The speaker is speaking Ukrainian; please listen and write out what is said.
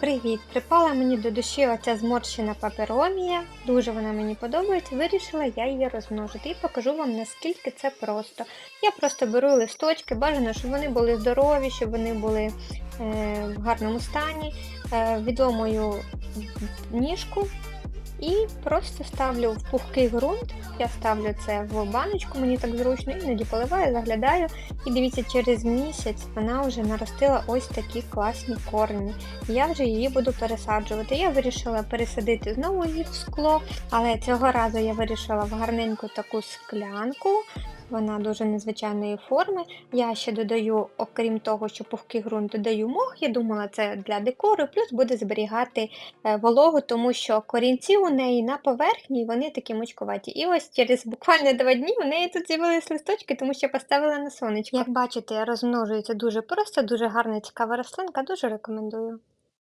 Привіт! Припала мені до душі оця зморщена паперомія. Дуже вона мені подобається. Вирішила я її розмножити і покажу вам наскільки це просто. Я просто беру листочки, бажано, щоб вони були здорові, щоб вони були е, в гарному стані. Е, відомою ніжку і просто ставлю в пухкий ґрунт. Я ставлю це в баночку, мені так зручно, іноді поливаю, заглядаю. І дивіться, через місяць вона вже наростила ось такі класні корні. Я вже її буду пересаджувати. Я вирішила пересадити знову її в скло, але цього разу я вирішила в гарненьку таку склянку. Вона дуже незвичайної форми. Я ще додаю, окрім того, що пухкий ґрунт, додаю мох. Я думала, це для декору, плюс буде зберігати е, вологу, тому що корінці у неї на поверхні вони такі мучкуваті. І ось через буквально два дні у неї тут з'явились листочки, тому що поставила на сонечко. Як бачите, розмножується дуже просто, дуже гарна цікава рослинка, дуже рекомендую.